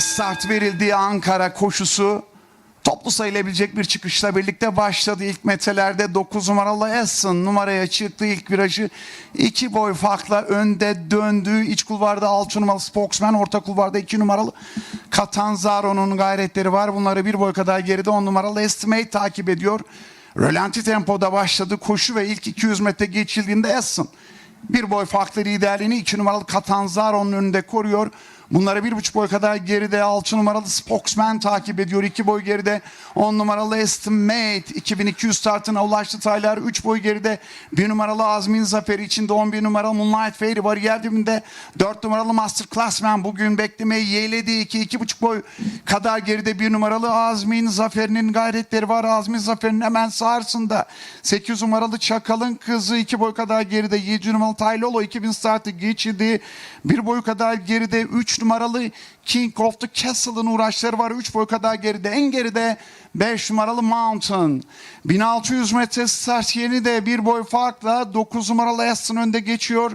start verildiği Ankara koşusu toplu sayılabilecek bir çıkışla birlikte başladı. İlk metrelerde 9 numaralı Essen numaraya çıktı. ilk virajı 2 boy farkla önde döndü. İç kulvarda 6 numaralı Spokesman, orta kulvarda 2 numaralı Catanzaro'nun gayretleri var. Bunları bir boy kadar geride 10 numaralı Estimate takip ediyor. Rölanti tempoda başladı koşu ve ilk 200 metre geçildiğinde Essen bir boy farklı liderliğini 2 numaralı Catanzaro'nun önünde koruyor. Bunları bir buçuk boy kadar geride 6 numaralı Spokesman takip ediyor. 2 boy geride 10 numaralı Estimate 2200 startına ulaştı Taylar. 3 boy geride 1 numaralı Azmin Zaferi içinde 11 numaralı Moonlight Fairy var. Yer dibinde 4 numaralı Master Classman bugün beklemeyi yeğledi. 2 iki, buçuk boy kadar geride 1 numaralı Azmin Zaferi'nin gayretleri var. Azmin Zaferi'nin hemen sağrısında 8 numaralı Çakal'ın kızı 2 boy kadar geride 7 numaralı Taylolo 2000 startı geçirdi. 1 boy kadar geride 3 numaralı King of the Castle'ın uğraşları var. 3 boy kadar geride. En geride 5 numaralı Mountain. 1600 metre start de bir boy farkla 9 numaralı Aston önde geçiyor.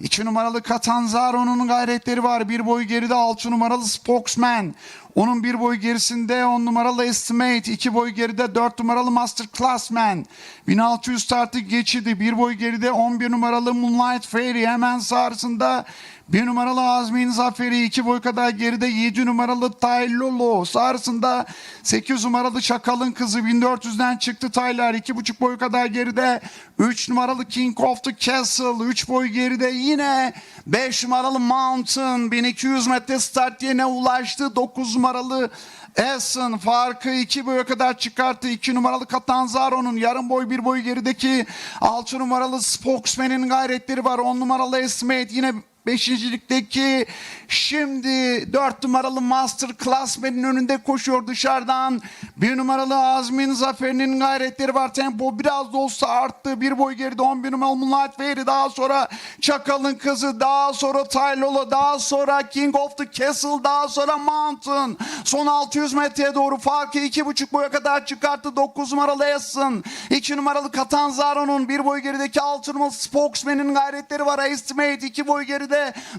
2 numaralı Catanzaro'nun gayretleri var. Bir boy geride 6 numaralı Spokesman. Onun bir boy gerisinde 10 numaralı Estimate. 2 boy geride 4 numaralı Master Classman. 1600 startı geçidi. Bir boy geride 11 numaralı Moonlight Fairy. Hemen sağrısında bir numaralı Azmin Zaferi, iki boy kadar geride 7 numaralı Taylolo. Sağrısında 8 numaralı Çakal'ın kızı 1400'den çıktı Taylar. iki buçuk boy kadar geride 3 numaralı King of the Castle. 3 boy geride yine 5 numaralı Mountain. 1200 metre start yerine ulaştı. 9 numaralı Essen farkı 2 boya kadar çıkarttı. 2 numaralı Catanzaro'nun yarım boy bir boy gerideki 6 numaralı Spokesman'in gayretleri var. 10 numaralı Estimate yine Beşincilikteki şimdi dört numaralı Master Classman'in önünde koşuyor dışarıdan. Bir numaralı Azmin Zafer'in gayretleri var. Tempo biraz da olsa arttı. Bir boy geride 11 numaralı Moonlight Fairy. Daha sonra Çakal'ın kızı. Daha sonra Taylolo. Daha sonra King of the Castle. Daha sonra Mountain. Son 600 metreye doğru farkı iki buçuk boya kadar çıkarttı. 9 numaralı Essen. 2 numaralı Catanzaro'nun bir boy gerideki 6 numaralı Spokesman'in gayretleri var. Estimate 2 boy geride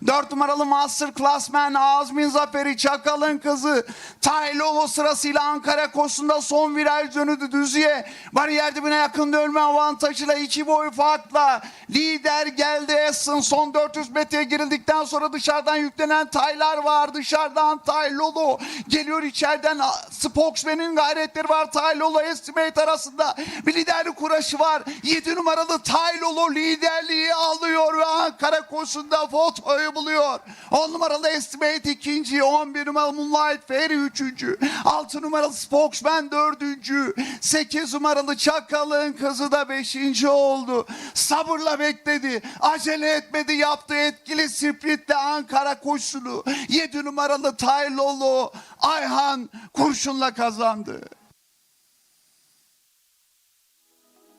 4 numaralı Master Classman Azmin Zaferi Çakal'ın kızı Taylolo sırasıyla Ankara koşusunda son viraj dönüdü düzüye. Bariyer dibine yakın dönme avantajıyla 2 boy farkla lider geldi Essen. Son 400 metreye girildikten sonra dışarıdan yüklenen Taylar var. Dışarıdan Taylolo geliyor içeriden Spokesman'in gayretleri var. Taylolo Estimate arasında bir liderlik uğraşı var. 7 numaralı Taylolo liderliği alıyor ve Ankara koşusunda fotoyu buluyor. 10 numaralı Estimate ikinci, 11 numaralı Moonlight Fairy üçüncü, 6 numaralı Spokesman dördüncü, 8 numaralı Çakal'ın kızı da beşinci oldu. Sabırla bekledi, acele etmedi, yaptı etkili spritle Ankara koşusunu. 7 numaralı Taylolo Ayhan kurşunla kazandı.